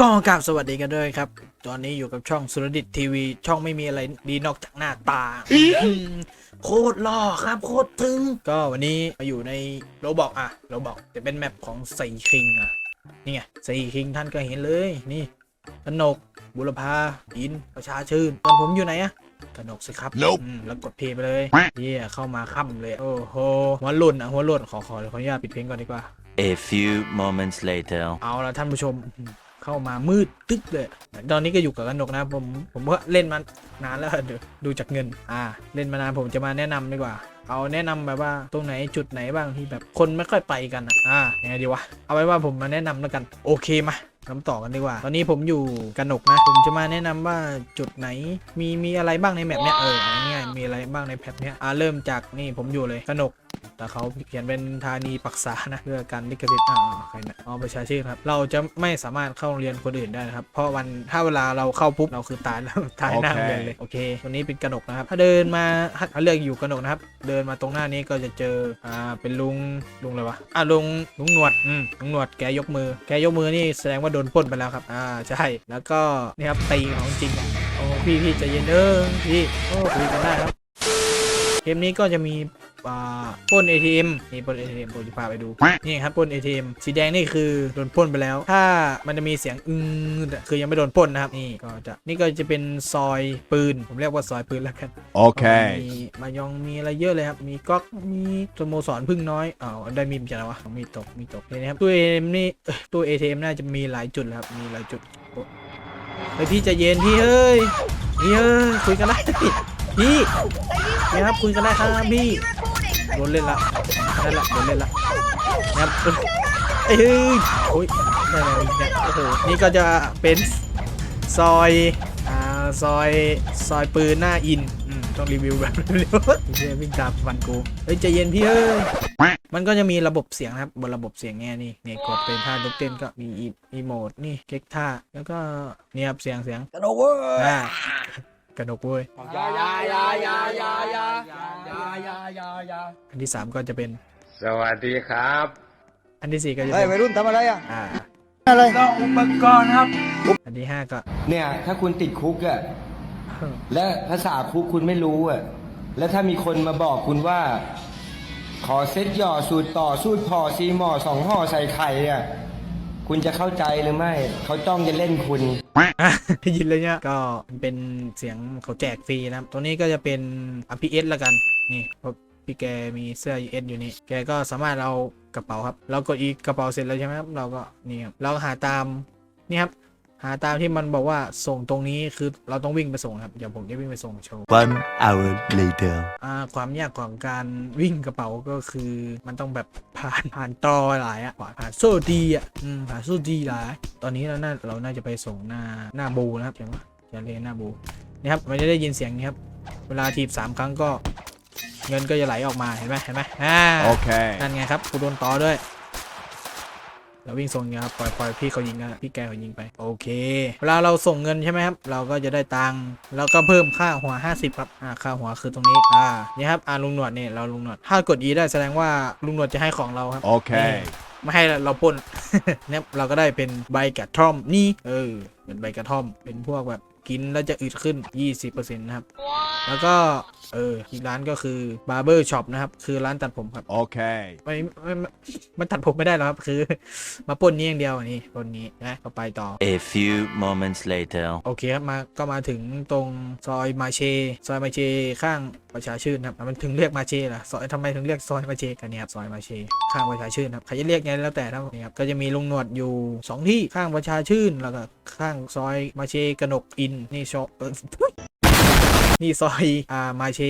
ก็กราบสวัสดีกันด้วยครับ ตอนนี้อยู่กับช่องสุรดิตทีวี ช่องไม่มีอะไรดีนอกจากหน้าตาอืมโคตรหล่อครับโคตรถึง ก็วันนี้มาอยู่ในโรบอกอะโรบอกจะเป็นแมปของไซคิงอะนี่ไงไซคิงท่านก็เห็นเลยนี่กนก บุรพาอิน ประชาชื่น ตอนผมอยู่ไหนอะกนกสิครับ Nope อืมแล้วกดเพลย์ไปเลยเยี่ยเข้ามาค่ำเลย โอ้โหหัวหล่นอะหัวหล่นขอขอขออนุญาตปิดเพลงก่อนดีกว่า A few moments later. เอาละท่านผู้ชม เข้ามามืดตึ๊กเลยตอนนี้ก็อยู่กับกนกนะผมผมก็เล่นมานานแล้วดูจากเงินอ่า เล่นมานานผมจะมาแนะนำดีกว่า เอาแนะนำแบบว่าตรงไหนจุดไหนบ้างที่แบบคนไม่ค่อยไปกันอะอ่ายังไงดีวะเอาไว้ว่าผมมาแนะนำแล้วกันโอเคมาคำต่อกันดีกว่า ตอนนี้ผมอยู่กนกนะ ผมจะมาแนะนำว่าจุดไหน มีมีอะไรบ้างในแมปเนี้ยเออง่ายๆมีอะไรบ้างในแมปเนี้ยอ่าเริ่มจากนี่ผมอยู่เลยกนก แต่เขาเขียนเป็นธานีปรักษานะเพื่อการลิขสิทธิ์อ่าใครนะเอาประชาชื่นครับ เราจะไม่สามารถเข้าโรงเรียนคนอื่นได้นะครับ เพราะวันถ้าเวลาเราเข้าปุ๊บเราคือตายแล้วตายหน้าโรงเรียนเลยโอเควันนี้เป็นกระหนกนะครับ ถ้าเดินมาถ้าเลือกอยู่กระหนกนะครับ เดินมาตรงหน้านี้ก็จะเจออ่าเป็นลุงลุงอะไรวะอ่าลุงลุงหนวดอืมลุงหนวดแกยกมือ แกยกมือนี่แสดงว่าโดนปล้นไปแล้วครับอ่าใช่แล้วก็นี่ครับตีของจริงอะโอ้พี่พี่ใจเย็นเด้อพี่โอ้คุยกันได้ครับเกมนี้ก็จะมีอ่า ปล้น ATM นี่ปล้น ATM ผมจะพาไปดู นี่ครับปล้น ATM สีแดงนี่คือโดนปล้นไปแล้ว ถ้ามันจะมีเสียงอืดอะคือยังไม่โดนปล้นนะครับ นี่ก็จะนี่ก็จะเป็นซอยปืน ผมเรียกว่าซอยปืนแล้วกัน Okay. มีมายองมีอะไรเยอะเลยครับ มีก๊อกมีสโมสรพึ่งน้อยอ้าวได้มีมจากไหนวะ มีตก มีตกนี่นะครับตู้ ATM นี่เอ้ยตู้ ATM น่าจะมีหลายจุดแล้วครับ มีหลายจุดโอ้เฮ้ยพี่ใจเย็นพี่เอ้ย พี่เอ้ยคุยกันได้พี่นี่ครับคุยกันได้ครับพี่ โดนเล่นละนั่นแหละโดนเล่นละนะครับเอ้ยโอ้ยได้เลยเนี่ยโอ้โหนี่ก็จะเป็นซอยอ่าซอยซอยปืนหน้าอินอืมต้องรีวิวแบบเร็วๆเฮียวิ่งตามฟันกูเฮ้ยใจเย็นพี่เอ้ยมันก็จะมีระบบเสียงนะครับบนระบบเสียงเนี่ยนี่นี่กดเป็นท่าลุกเต้นก็มีอีอีโมดนี่เก๊กท่าแล้วก็เนี่ยครับเสียงเสียงกระโดดเว้ยอ่ากระดกเว้ยยายายายายายาายายายาอันที่สามก็จะเป็น สวัสดีครับ อันที่สี่ก็จะเฮ้ยเป็นวัยรุ่นทำอะไรอะอ่า อะไรอุปกรณ์ครับ อันที่ห้าก็ เนี่ยถ้าคุณติดคุกอะและภาษาคุกคุณไม่รู้อะแล้วถ้ามีคนมาบอกคุณว่า ขอเซ็ตหย่อสูตรต่อสูตรพอซีหมอสองห่อใส่ไข่อะคุณจะเข้าใจหรือไม่ เขาจ้องจะเล่นคุณ อะได้ยินเลยเนี่ยก็เป็นเสียงเขาแจกฟรีนะครับ ตัวนี้ก็จะเป็น RPS ละกัน นี่เพราะพี่แกมีเสื้อ US อยู่นี่ แกก็สามารถเอากระเป๋าครับ เรากดอีกกระเป๋าเสร็จแล้วใช่ไหมครับ เราก็นี่ครับ เราหาตามนี่ครับ หาตามที่มันบอกว่าส่งตรงนี้คือเราต้องวิ่งไปส่งครับ เดี๋ยวผมจะวิ่งไปส่งโชว์ One hour later. อ่าความยากของการวิ่งกระเป๋าก็คือมันต้องแบบผ่านผ่านตอหลายอะผ่านโซดีอะอืมผ่านโซดีหลาย ตอนนี้เราน่าเราน่าจะไปส่งหน้าหน้าบูนะครับเห็นปะจะเรียนหน้าบูนี่ครับมันจะได้ยินเสียงนี้ครับ เวลาทีบสามครั้งก็ เงินก็จะไหลออกมาเห็นไหมเห็นไหมอ่า Okay. นั่นไงครับกูโดนต่อด้วยเราวิ่งส่งเงี้ยครับปล่อยปล่อยพี่เขายิงนะพี่แกเขายิงไปโอเคเวลาเราส่งเงินใช่ไหมครับ เราก็จะได้ตังค์แล้วก็เพิ่มค่าหัว 50 ครับอ่าค่าหัวคือตรงนี้อ่านี่ครับอ่าลุงหนวดเนี่ยเราลุงหนวดถ้ากด E ได้แสดงว่าลุงหนวดจะให้ของเราครับ Okay. ไม่ให้เราปล้นเนี่ยเราก็ได้เป็นใบกระท่อมนี่เออเป็นใบกระท่อมเป็นพวกแบบ กินแล้วจะอึดขึ้น 20%นะครับ แล้วก็ เอออีกร้านก็คือ barber shop นะครับ คือร้านตัดผมครับ Okay. ไม่ไม่ไม่มันตัดผมไม่ได้หรอกครับ คือ มาปล้นนี้อย่างเดียวอันนี้ปล้นนี้นะก็ไปต่อ A few moments later. โอเคครับมาก็มาถึงตรงซอยมาเช ซอยมาเชข้างประชาชื่นครับมันถึงเรียกมาเชล่ะซอยทำไมถึงเรียกซอยมาเชกันเนี่ยครับซอยมาเชข้างประชาชื่นครับใครจะเรียกไงแล้วแต่ครับนี่ครับก็จะมีลุงหนวดอยู่สองที่ข้างประชาชื่นแล้วก็ข้างซอยมาเชกนกอินนี่ชอนี่ซอยอ่ามาเช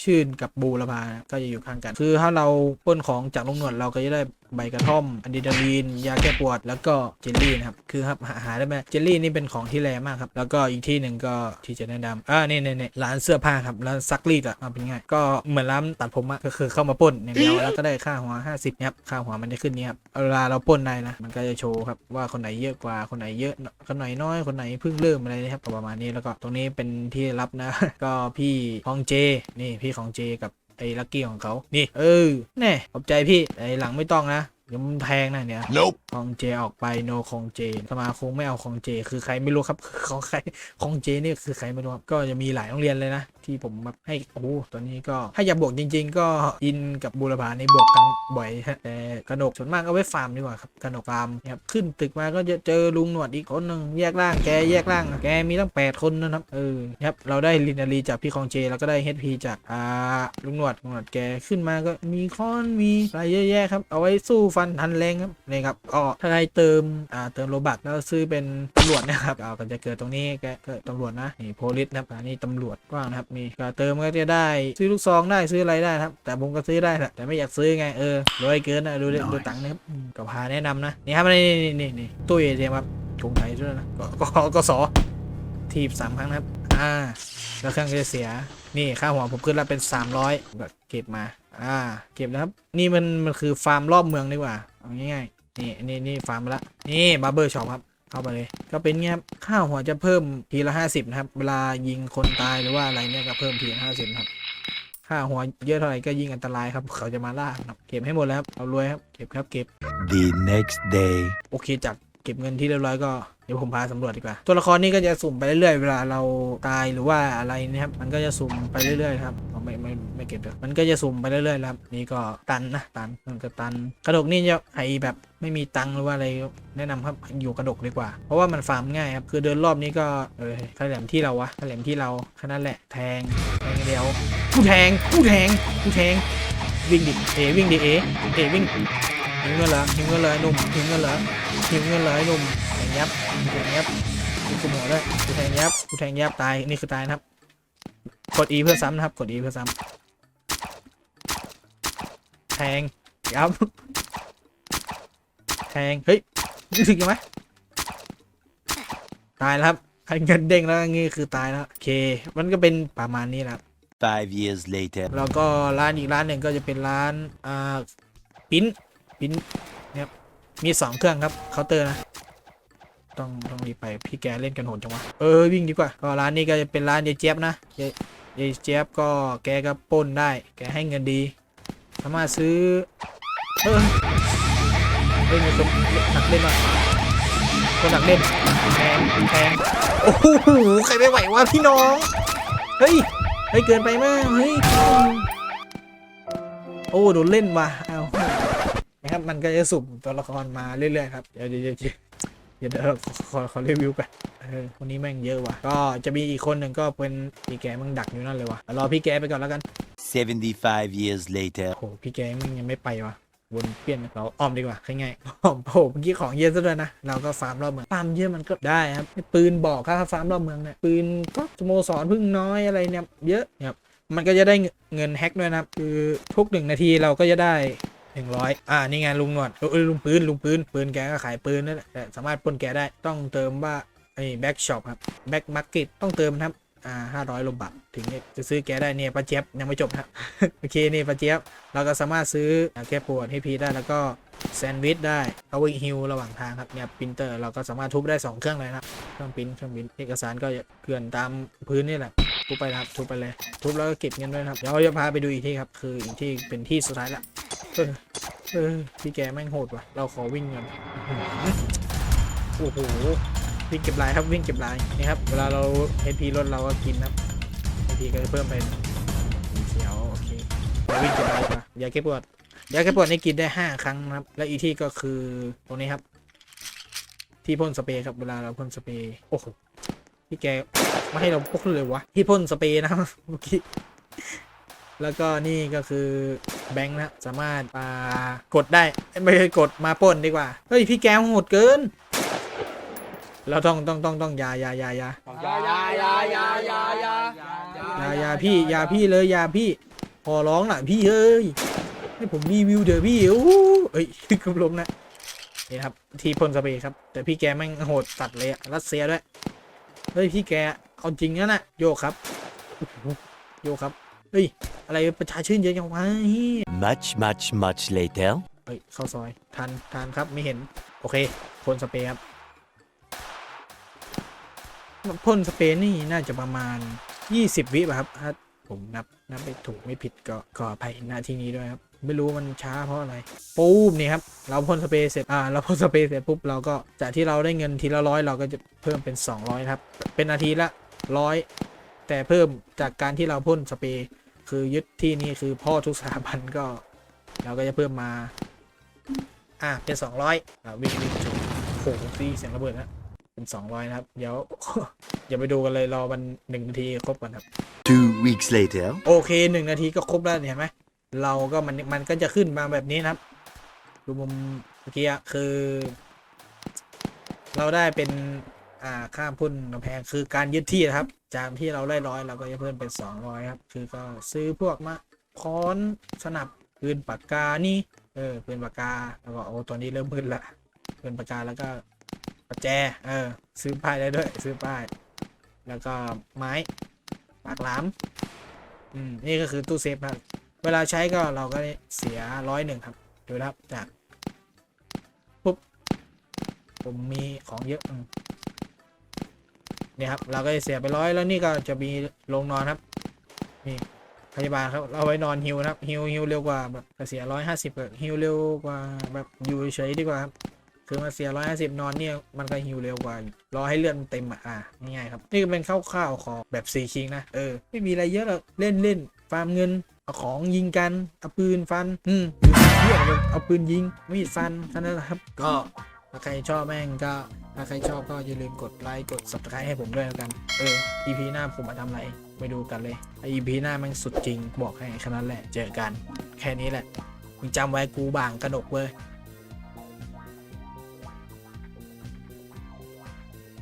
ชื่นกับบูรพาก็จะอยู่ข้างกัน คือถ้าเราป้นของจากลุงหนวดเราก็จะได้ใบกระท่อมอะดรีนาลีน ยาแก้ปวด แล้วก็เจลลี่นะครับ คือครับหาหาได้ไหมเจลลี่นี่เป็นของที่แรงมากครับ แล้วก็อีกที่หนึ่งก็ที่จะแนะนำอ่านี่นี่นี่ร้านเสื้อผ้าครับ ร้านซักรีดอะเอาเป็นไงก็เหมือนร้านตัดผมอะก็คือเข้ามาปล้นอย่างเดียวแล้วก็ได้ค่าหัว 50นะครับ ค่าหัวมันจะขึ้นนี้ครับ เวลาเราปล้นได้นะ มันก็จะโชว์ครับว่าคนไหนเยอะกว่า คนไหนเยอะคนไหนน้อย คนไหนเพิ่งเริ่มอะไรนะครับประมาณนี้ แล้วก็ตรงนี้เป็นที่รับนะ ก็พี่ของเจ นี่พี่ของเจกับ ไอ้ลักกี้ของเขานี่เออแน่ขอบใจพี่ไอ้หลังไม่ต้องนะเดี๋ยวมันแพงนะเนี่ย Nope. ของเจออกไปโนของเจ สมาคมไม่เอาของเจ คือใครไม่รู้ครับของใครของเจนี่คือใครไม่รู้ครับก็จะมีหลายโรงเรียนเลยนะที่ผมแบบให้โอ้ตอนนี้ก็ถ้าอยากบวกจริง ๆ ก็อินกับบูรพาในบวกกันบ่อยฮะแต่กระหนกส่วนมากเอาไว้ฟาร์มดีกว่าครับกระหนกฟาร์มครับขึ้นตึกมาก็จะเจอลุงหนวดอีกคนหนึ่งแยกร่างแกแยกร่างแกมีตั้ง 8 คนนะครับเออครับเราได้ลินารีจากพี่ของเจแล้วก็ได้เฮดพีจากอ่าลุงหนวดลุงหนวดแกขึ้นมาก็มีค้อนมีอะไรเยอะแยะครับเอาไว้สู้ฟันทันแรงครับนี่ครับก็ถ้าใครเติมอ่าเติมโลบักแล้วซื้อเป็นตำรวจนะครับเอาก็จะเกิดตรงนี้แกเก็ตำรวจนะนี่โพลิสนะครับอันนี้ตำรวจกว้างนะครับมีก็เติมก็จะได้ ซื้อลูกซองได้ซื้ออะไรได้นะครับ แต่ผมก็ซื้อได้แหละแต่ไม่อยากซื้อไงเออรวยเกินนะดูดิดูตังค์นะครับอืมก็พาแนะนำนะนี่ครับนี่นี่นี่นี่ตู้เอทีเอ็มครับกรุงไทยด้วยนะก็ก็ก็สอทีบสามครั้งนะครับอ่าแล้วเครื่องก็จะเสียนี่ค่าหัวผมขึ้นแล้วเป็น 300แบบเก็บมาอ่าเก็บนะครับ นี่มันมันคือฟาร์มรอบเมืองดีกว่าเอาง่ายๆนี่นี่นี่ฟาร์มมาละนี่บาร์เบอร์ช็อปครับ เข้าไปเลย ก็เป็นเงี้ยครับค่าหัวจะเพิ่มทีละ50นะครับ เวลายิงคนตายหรือว่าอะไรเนี่ยก็เพิ่มทีละ50นะครับค่าหัวเยอะเท่าไหร่ก็ยิ่งอันตรายครับ เขาจะมาล่าครับเก็บให้หมดแล้วครับเอารวยครับเก็บครับเก็บ The next day. โอเคจากเก็บเงินที่เรียบร้อยก็เดี๋ยวผมพาสำรวจดีกว่า ตัวละครนี่ก็จะสุ่มไปเรื่อยๆ เวลาเราตายหรือว่าอะไรนะครับ มันก็จะสุ่มไปเรื่อยๆครับอ๋อ ไม่ไม่ไม่เก็บเดี๋ยมันก็จะสุ่มไปเรื่อยๆครับนี่ก็ตันนะตันมันก็ตันกระดกนี่จะไอแบบไม่มีตังหรือว่าอะไรแนะนำครับอยู่กระดกดีกว่า เพราะว่ามันฟาร์มง่ายครับคือเดินรอบนี้ก็เออแหลมที่เราวะแหลมที่เราแค่นั้นแหละแทงแทงเดียวกูแทงกูแทงกูแทงวิ่งดิเอวิ่งดิเอเอวิ่งหิวเงินเหรอหิวเงินเลยหนุ่มหิวเงินเหรอหิวเงินเลยหนุ่มแทงยับแทงยับกูกุมหัวด้วยกูแทงยับกูแทงยับตายนี่คือตายนะครับ กด E เพื่อซ้ำนะครับ กด E เพื่อซ้ำแทงยับแทง เฮ้ยรู้สึกยังไหมตายแล้วครับใครเงินเด้งแล้วงี้คือตายแล้ว โอเค มันก็เป็นประมาณนี้แหละครับ Five years later. แล้วก็ร้านอีกร้านหนึ่งก็จะเป็นร้านอ่าปิ้นปิ้นเนี่ยมีสองเครื่องครับเคาน์เตอร์นะ ต้องต้องรีบไปพี่แกเล่นกันโหดจังวะเออวิ่งดีกว่าก็ร้านนี้ก็จะเป็นร้านยายเจี๊ยบนะ ยายเจี๊ยบก็แกก็ปล้นได้ แกให้เงินดี สามารถซื้อ เออเฮ้ยมีคนหนักเล่นว่ะคนหนักเล่นแทงแทงโอ้โหใครไม่ไหววะพี่น้อง เฮ้ย เฮ้ย เกินไปมาก เฮ้ย โอ้โดนเล่นว่ะเอานะครับ มันก็จะสุ่มตัวละครมาเรื่อยๆครับ เดี๋ยวเดี๋ยวเดี๋ยวเดี๋ยวเดี๋ยวขอขอขอรีวิวกัน คนนี้แม่งเยอะว่ะ ก็จะมีอีกคนหนึ่งก็เป็นพี่แกมึงดักอยู่นั่นเลยว่ะรอพี่แกไปก่อนแล้วกัน 75 years later. โอ้โหพี่แกมึงยังไม่ไปว่ะวนเปลี่ยนเราอ้อมดีกว่าง่ายๆอ้อมโอ้โหเมื่อกี้ของเยอะซะด้วยนะ เราก็ฟาร์มรอบเมืองฟาร์มเยอะมันก็ได้ครับปืนบอกค่าฟาร์มรอบเมืองเนี่ยปืนก็สโมสรพึ่งน้อยอะไรเนี่ยเยอะเนี่ยมันก็จะได้เงินแฮ็กด้วยนะครับคือทุกหนึ่งนาทีเราก็จะได้หนึ่งร้อยอ่า นี่ไงลุงหนวดเอ้ยลุงปืน ลุงปืน ปืนแกก็ขายปืนนั่นแหละแต่สามารถปล้นแกได้ ต้องเติมว่า ไอ้แบ็กช็อปครับแบ็กมาร์เก็ตต้องเติมนะครับอ่าห้าร้อยโลบัตถึงจะซื้อแกได้เนี่ยป้าเจี๊ยบยังไม่จบครับโอเคนี่ป้าเจี๊ยบเราก็สามารถซื้อแก้ปวดให้พีได้แล้วก็แซนด์วิชได้เอาไว้ฮิลระหว่างทางครับเนี่ยปรินเตอร์เราก็สามารถทุบได้สองเครื่องเลยนะครับเครื่องปริ้นเครื่องปริ้นเอกสารก็เกลื่อนตามพื้นนี่แหละทุบไปครับทุบไปเลย ทุบแล้วก็เก็บเงินด้วยครับเดี๋ยวเราจะพาไปดูอีกที่ครับคืออีกที่เป็นที่สุดท้ายละเออเออพี่แกแม่งโหดว่ะเราขอวิ่งก่อนโอ้โห วิ่งเก็บลายครับวิ่งเก็บลายนี่ครับเวลาเราเฮพีรถเราก็กินครับเฮพีก็จะเพิ่มเป็นสีเขียวโอเคเราวิ่งเก็บลายดีกว่ายาแก้ปวดยาแก้ปวดนี่กินได้ห้าครั้งนะครับ และอีกที่ก็คือตรงนี้ครับ ที่พ่นสเปรย์ครับเวลาเราพ่นสเปรย์โอ้โหพี่แกไม่ให้เราพกเลยวะที่พ่นสเปรย์นะเมื่อกี้แล้วก็นี่ก็คือแบงค์นะ สามารถมากดได้ ไม่ใช่กดมาป้นดีกว่า เฮ้ย พี่แกโหดเกิน เราต้องต้องต้องต้องอยาอยาอยาอยาอยาอยาอยาอยาอยาอยาอยาอยาพี่อยาพี่เลยอยาพี่ขอร้องน่ะพี่เอ้ยให้ผมรีวิวเดี๋ยวพี่โอ้โหเอ้ยกำลมนะนี่ครับที่พ่นสเปรย์ครับ แต่พี่แกแม่งโหดตัดเลยอะรัสเซียด้วยเฮ้ยพี่แกเอาจริงนะน่ะโยกครับโอ้โหโยกครับเฮ้ยอะไรประชาชื่นเยอะจังวะเฮ้ย Much, much, much later. เฮ้ยเข้าซอยทันทันครับไม่เห็นโอเคพ่นสเปรย์ครับ พ่นสเปรย์นี่น่าจะประมาณ 20 วิป่ะครับถ้าผมนับนับไปถูกไม่ผิดก็ขออภัยหน้าที่นี้ด้วยครับ ไม่รู้มันช้าเพราะอะไรปูมนี่ครับ เราพ่นสเปรย์เสร็จอ่าเราพ่นสเปรย์เสร็จปุ๊บเราก็จากที่เราได้เงินทีละร้อยเราก็จะเพิ่มเป็น 200 ครับ เป็นนาทีละร้อยแต่เพิ่มจากการที่เราพ่นสเปรย์คือยึดที่นี่คือพ่อทุกสถาบันก็ เราก็จะเพิ่มมา อะเป็น 200อ่าวิ่งวิ่งโอ้โหตีเสียงระเบิดนะ เป็น200นะครับ เดี๋ยวอย่าไปดูกันเลยรอมันหนึ่งนาทีครบก่อนครับ Two weeks later. โอเคหนึ่งนาทีก็ครบแล้วเนี่ยเห็นไหมเราก็มันมันก็จะขึ้นมาแบบนี้นะครับ ดูมุมเมื่อกี้อะคือ เราได้เป็นอ่าข้ามพุ่นกำแพงคือการยึดที่นะครับ จากที่เราได้ร้อยเราก็จะเพิ่มเป็นสองร้อยครับ คือก็ซื้อพวกมาค้อนสนับปืนปากกานี่เออปืนปากกาแล้วก็โอ้ตอนนี้เริ่มมืดละปืนปากกาแล้วก็ ประแจ เออ ซื้อป้ายได้ด้วย ซื้อป้าย แล้วก็ไม้ ปากหลาม อืม นี่ก็คือตู้เซฟครับ เวลาใช้ก็เราก็เสียร้อยหนึ่งครับ ดูนะครับจากปุ๊บ ผมมีของเยอะอเนี่ยครับ เราก็จะเสียไปร้อยแล้วนี่ก็จะมีโรงนอนครับ นี่พยาบาลครับเราไว้นอนฮิวนะครับฮิวฮิวเร็วกว่าแบบเสียร้อยห้าสิบฮิวเร็วกว่าแบบอยู่เฉยดีกว่าครับ คือมาเสียร้อยห้าสิบนอนเนี่ยมันก็ฮิวเร็วกว่า รอให้เลือดมันเต็มอะอ่ง่ายๆครับ นี่ก็เป็นคร่าวๆของแบบซีคิงนะ เออ ไม่มีอะไรเยอะหรอกเล่นเล่นฟาร์มเงิน เอาของยิงกัน เอาปืนฟัน อืมเรื่องเลยเอาปืนยิงมีดฟันแค่นั้นแหละครับ ก็ถ้าใครชอบแม่งก็ถ้าใครชอบก็อย่าลืมกดไลค์กด subscribe ให้ผมด้วยแล้วกัน เออ EP หน้าผมมาทำอะไรไปดูกันเลยไอ EP หน้ามันสุดจริงบอกให้แค่นั้นแหละ เจอกัน แค่นี้แหละมึงจำไว้กูบางกระหนกเว้ย